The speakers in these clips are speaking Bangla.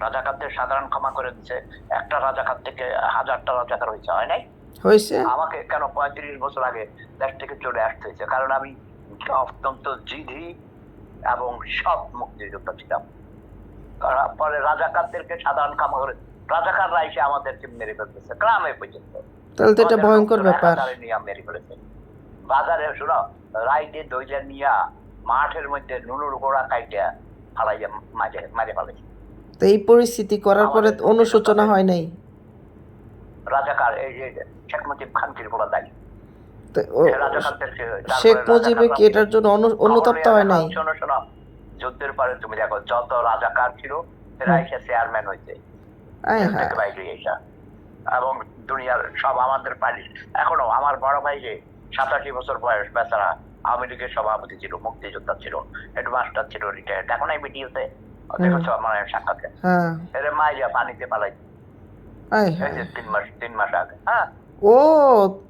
রাজাকারদের সাধারণ ক্ষমা করে দিচ্ছে একটা রাজাকার থেকে হাজারটা রাজাকার হয়েছে হয় নাই? হয়েছে। আমাকে কেন পঁয়ত্রিশ বছর আগে দেশ থেকে চলে আসতে হয়েছে? কারণ আমি অত্যন্ত জিধি এবং সব মুক্তিযোদ্ধা ছিলাম। পরে রাজাকারদেরকে সাধারণ ক্ষমা করে রাজাকাররা এসে আমাদেরকে মেরে ফেলতেছে গ্রামে পর্যন্ত। তাহলে তো এটা ভয়ঙ্কর ব্যাপার। মেরে ফেলেছে। বাজারে শোনো রাইডে দইলে নিয়া মাঠের মধ্যে নুনুর গোড়া কাইটা ফালাইয়া মাঝে মারে ফেলেছে তো এই পরিস্থিতি করার পরে অনুশোচনা হয় নাই? রাজাকার এই যে শেখ মুজিব বলা দায়ী শেখ তারপরে মুজিবে কি এটার জন্য অনুতপ্ত হয় নাই? শোনো শোনো যুদ্ধের পরে তুমি দেখো যত রাজাকার ছিল এরা এসে চেয়ারম্যান হয়েছে হ্যাঁ। এবং দুনিয়ার সব আমাদের পার্টির এখনও আমার বড় ভাই যে সাতাশি বছর বয়স বেচারা আওয়ামী লীগের সভাপতি ছিল মুক্তিযোদ্ধা ছিল হেডমাস্টার ছিল রিটায়ার্ড এখন এই ভিডিওতে দেখেছ আমার সাক্ষাৎকার এর মাইয়া পানিতে পালাই তিন মাস তিন মাস আগে হ্যাঁ ও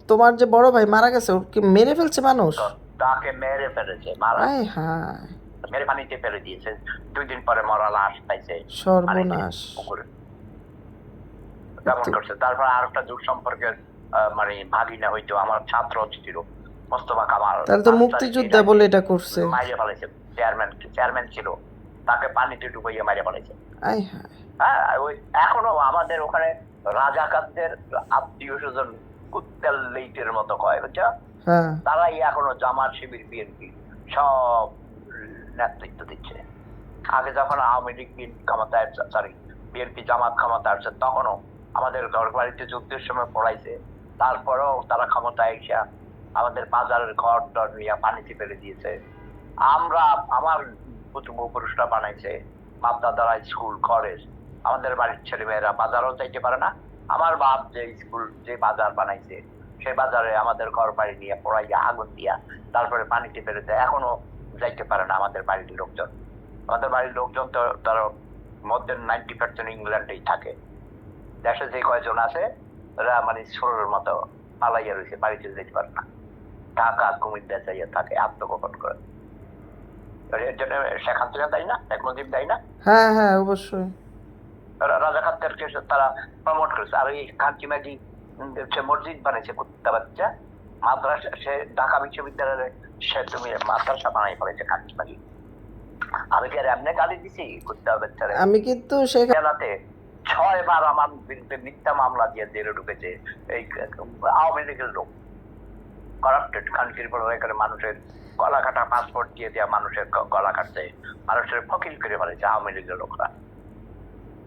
তোমার যে বড় ভাই মারা গেছে মেরে ফেলছে মানুষ? তাকে মেরে ফেলেছে মারা হ্যাঁ মেরে পানিতে ফেলে দিয়েছে। দুই দিন পরে মরা লাশ পাইছে। সর্বনাশ। পুকুরে তেমন করছে? তারপর আর একটা দূর সম্পর্কের আহ, মানে ভাগিনা হইতো আমার ছাত্র ছিল মোস্তফা কামাল। তাহলে তো মুক্তিযোদ্ধা বলে এটা করছে। মাইয়া ফেলেছে চেয়ারম্যান চেয়ারম্যান ছিল। তাকে পানিতে ডুবাইয়ে মাইরে ফেলেছে আয় হ্যাঁ। ওই এখনও আমাদের ওখানে রাজাকারদের আত্মীয় স্বজন কুত্তেল লেইটের মতো কয় বুঝছ? হ্যাঁ। তারাই এখনও জামাত শিবির বিএনপি সব নেতৃত্ব দিচ্ছে। আগে যখন আওয়ামী লীগ ক্ষমতায় সরি বিএনপি জামাত ক্ষমতা আসছে তখনও আমাদের ঘর বাড়িতে যুদ্ধের সময় পড়াইছে। তারপরেও তারা ক্ষমতায় এসে আমাদের বাজারের ঘর টর নিয়ে পানিতে ফেলে দিয়েছে। আমরা আমার পূর্বপুরুষরা বানাইছে। মাপদা দ্বারা স্কুল কলেজ আমাদের বাড়ির ছেলে মেয়েরা বাজারও যাইতে পারে না। আমার বাপ যে স্কুল যে বাজার বানাইছে, সেই বাজারে আমাদের ঘর বাড়ি নিয়ে পড়াইয়া আগুন দিয়া তারপরে পানিতে দেয় এখনও যাইতে পারে না আমাদের বাড়ির লোকজন। আমাদের বাড়ির লোকজন তো তার মধ্যে নাইনটি পার্সেন্ট ইংল্যান্ডেই থাকে। দেশে যে কয়জন আছে, ওরা মানে ছোড়ের মতো পালাইয়া রয়েছে, বাড়িতে যেতে পারে না। ঢাকা, কুমিল্লা যাইয়া থাকে, আত্মগোপন করে। শেখ হাসিনা দেয় না শেখ মুজিব দেয় না? হ্যাঁ হ্যাঁ অবশ্যই। রা- রাজাকারদেরকে তারা প্রমোট করেছে। আর এই কাঞ্চি মাঝি সে মসজিদ বানিয়েছে কুত্তা বাচ্চা। মাদ্রাসা সে ঢাকা বিশ্ববিদ্যালয়ে সে তুমি মাদ্রাসা বানাই ফেলেছে কাঞ্চি মাঝি। আমি কি আর এমনি গালি দিছি কুত্তা বাচ্চারে? আমি কিন্তু জেলাতে ছয় বার আমার বিরুদ্ধে মিথ্যা মামলা দিয়ে জেলে ঢুকেছে। এই আওয়ামী লীগের লোক। করাপ্টেড কান্ট্রির পর এখানে মানুষের গলা কাটা পাসপোর্ট দিয়ে দেওয়া মানুষের গলা কাটছে মানুষের ফকিল করে ফেলেছে আওয়ামী লীগের লোকরা।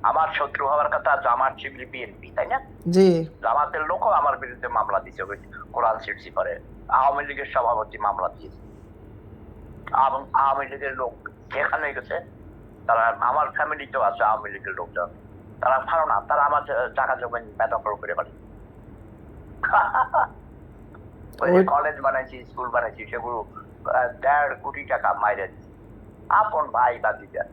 আমার শত্রু হওয়ার কথা জামাত শিবির বিএনপি তাই না? জি। জামাতের লোকও আমার বিরুদ্ধে মামলা দিয়েছে ওই কোরআন সিটসি করে। আওয়ামী লীগের সভাপতি মামলা দিয়েছে। এবং আওয়ামী লীগের লোক যেখানে গেছে তারা আমার ফ্যামিলিতেও আছে আওয়ামী লীগের লোকজন। তারা ভালো না তারা আমার টাকা জায়গা জমি বেদখল করে ওই- কলেজ বানাইছি স্কুল বানাইছি, সেগুলো দেড় কোটি টাকা মাইরে আপন ভাই বাদিটা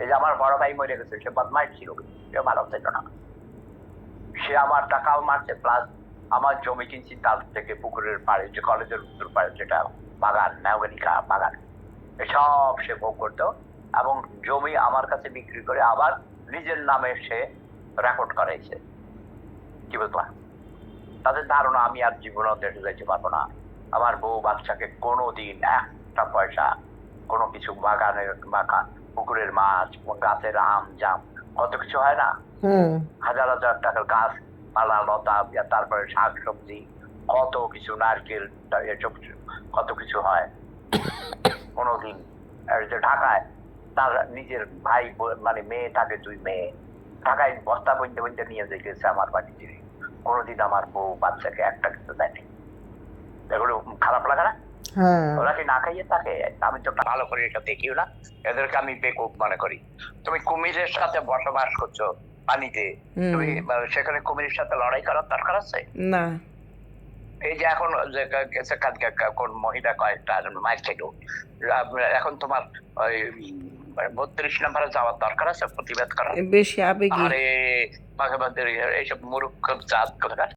এই যে আমার বড় ভাই মরে গেছে, সে বদমাইশ ছিল। সে ভালো ছিল না। সে আমার টাকাও মারছে প্লাস আমার জমি কিনছি তার থেকে পুকুরের পাড়ে, যে কলেজের উত্তর পাড়ে, যেটা বাগান, নাগরিকা বাগান। এসব সে ভোগ করতো এবং জমি আমার কাছে বিক্রি করে আবার নিজের নামে সে রেকর্ড করাইছে। কি বুঝলা তাদের ধারণা আমি আর জীবনেও দেশে যাইতে পারব না। আমার বউ বাচ্চাকে কোনো দিন একটা পয়সা কোনো কিছু বাগানের বাগান পুকুরের মাছ গাছের আম জাম কত কিছু হয় না? হাজার হাজার টাকার গাছ পালা লতা তারপরে শাক সবজি কত কিছু নারকেল এসব কত কিছু হয়। কোনোদিন। ঢাকায় তার নিজের ভাই মানে মেয়ে থাকে দুই মেয়ে। ঢাকায় বস্তা বইতে বইতে নিয়ে যেতেছে আমার বাড়িতে। কোনোদিন আমার বউ বাচ্চাকে একটা কিছু দেয়নি। এগুলো খারাপ লাগে না? হ্যাঁ। ওরা কি না খাইয়ে থাকে? আমি তো ভালো করে এটা দেখিও না। এদেরকে আমি বেকুব মনে করি। তুমি কুমিরের সাথে বসবাস করছ পানিতে। তুমি সেখানে কুমিরের সাথে লড়াই করার দরকার আছে? না। এই যে এখন কা- কোন মহিলা কয়েকটা মাইক থেকে এখন তোমার ওই বত্রিশ নম্বরে যাওয়ার দরকার আছে প্রতিবাদ করার। বেশি আবেগী। আরে মাঝে মাঝে এইসব মূর্খ জাত কোথাকার